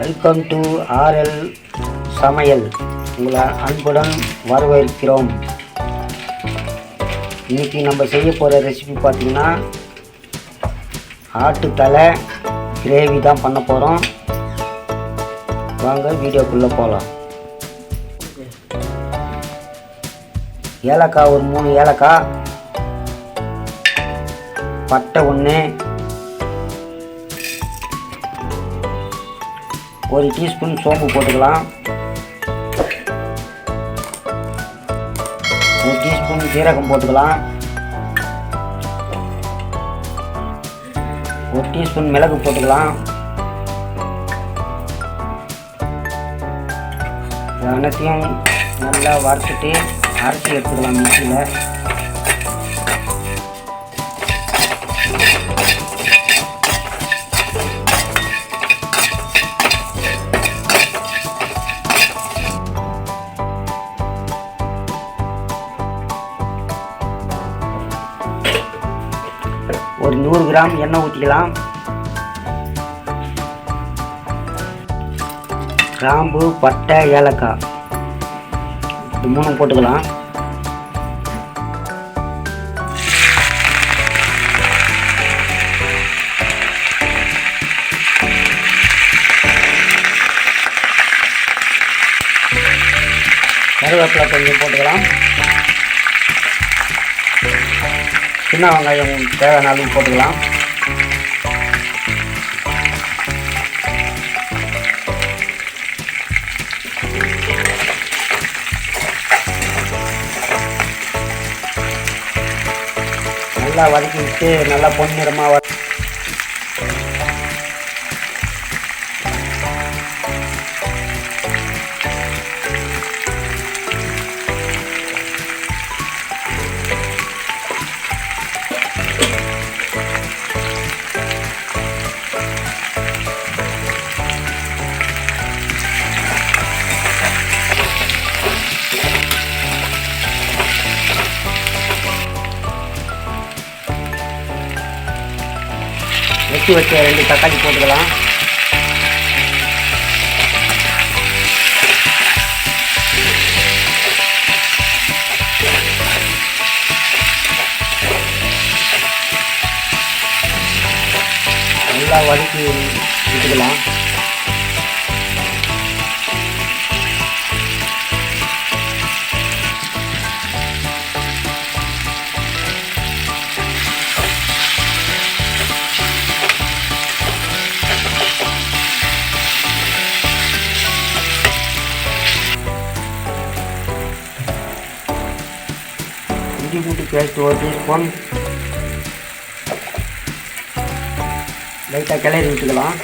Welcome to RL சமையல். உங்களை அன்புடன் வரவேற்கிறோம். இன்றைக்கி நம்ம செய்ய போகிற ரெசிபி பார்த்தீங்கன்னா ஆட்டுத்தலை கிரேவி தான் பண்ண போகிறோம் வாங்க வீடியோக்குள்ளே போகலாம் ஏலக்காய் ஒரு மூணு ஏலக்காய். பட்டை ஒன்று ஒரு டீஸ்பூன் சோம்பு போட்டுக்கலாம். ஒரு டீஸ்பூன் ஜீரகம் போட்டுக்கலாம். ஒரு டீஸ்பூன் மிளகு போட்டுக்கலாம். அனைத்தையும் நல்லா வறுத்துட்டு அரைச்சி எடுத்துக்கலாம் மிக்சியில். கிராம் எண்ணெய் ஊற்றிக்கலாம் கிராம்பு பட்டை ஏலக்காய். இது மூணும் போட்டுக்கலாம். கருவேப்பிலை கொஞ்சம் போட்டுக்கலாம். சின்ன வெங்காயம் தேவையான அளவு போட்டுக்கலாம். நல்லா வதக்கி விட்டு நல்லா பொன்னிறமாக வெட்டி வச்ச ரெண்டு தக்காளி போட்டுக்கலாம். நல்லா வதக்கி விட்டுக்கலாம் contribute பூண்டு towards this டீஸ்பூன். லைட்டாக கிளறி விட்டுக்கலாம்.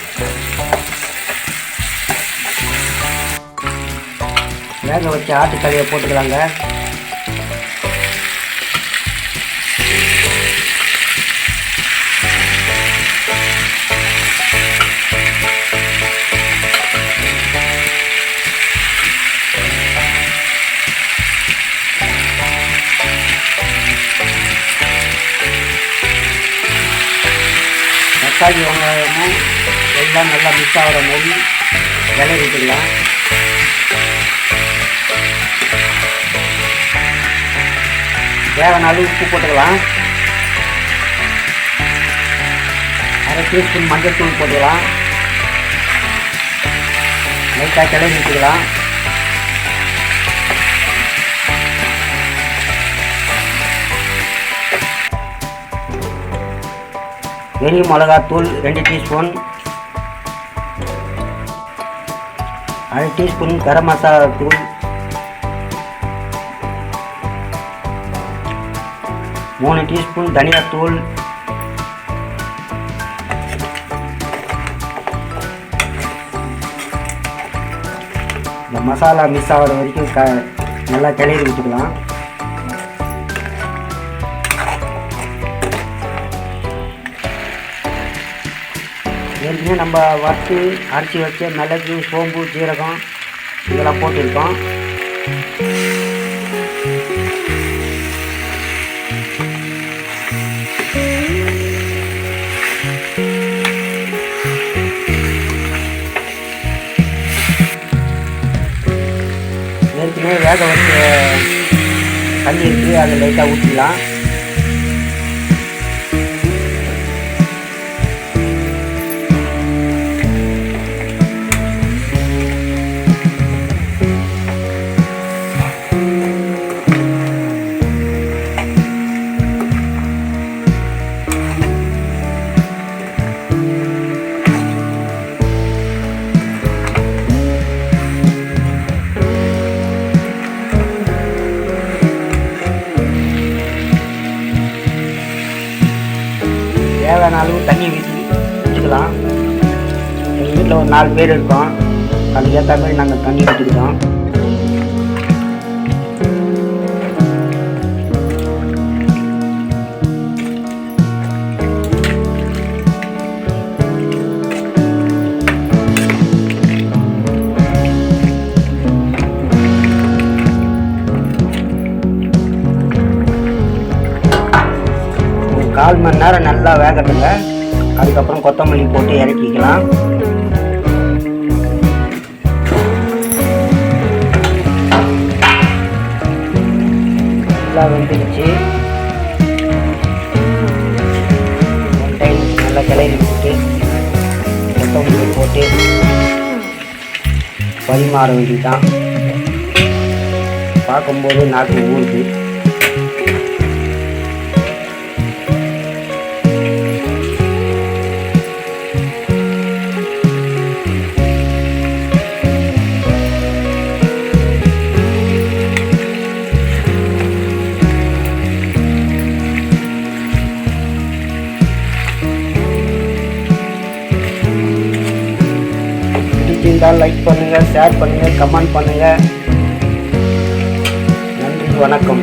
வேக வச்சு ஆட்டுக்கலையை போட்டுக்கலாங்க. மசாஜ் வெங்காயமும் எல்லாம் நல்லா மிக்ஸ் ஆகிற மாதிரி கிளறி விட்டுக்கலாம் தேவையான அளவு உப்பு போட்டுக்கலாம். அரை டீஸ்பூன் மஞ்சள் தூள் போட்டுக்கலாம். லைட்டாக கிளறி விட்டுக்கலாம் வெறி மிளகாத்தூள் ரெண்டு டீஸ்பூன். அரை டீஸ்பூன் கரம் மசாலா தூள். மூணு டீஸ்பூன் தனியாத்தூள். இந்த மசாலா மிக்ஸ் ஆகிற வரைக்கும் க நல்லா கிளறி விட்டுக்கலாம் ஏற்கனவே நம்ம வறுத்து அரைச்சி வச்ச மிளகு சோம்பு ஜீரகம் இதெல்லாம் போட்டிருக்கோம். ஏற்கனவே வேக வந்து தண்ணி இருக்குது அதை லைட்டாக ஊற்றிக்கலாம் வச்சுக்கலாம் எங்கள் வீட்டில் ஒரு நாலு பேர் இருக்கோம். அதுக்கேற்ற மாதிரி நாங்கள் தண்ணி ஊற்றிக்கிட்டோம் கால் மணி நேரம் நல்லா வேகட்டுங்க. அதுக்கப்புறம் கொத்தமல்லி போட்டு இறக்கிக்கலாம். நல்லா வந்துடுச்சு. ஒன் டைம் நல்லா கிளறி விட்டு கொத்தமல்லி போட்டு பரிமாற வேண்டியதான் பார்க்கும்போது நாக்கு ஊருக்கு பிடிச்சிருந்தால் லைக் பண்ணுங்கள் ஷேர் பண்ணுங்கள் கமெண்ட் பண்ணுங்கள் நன்றி வணக்கம்.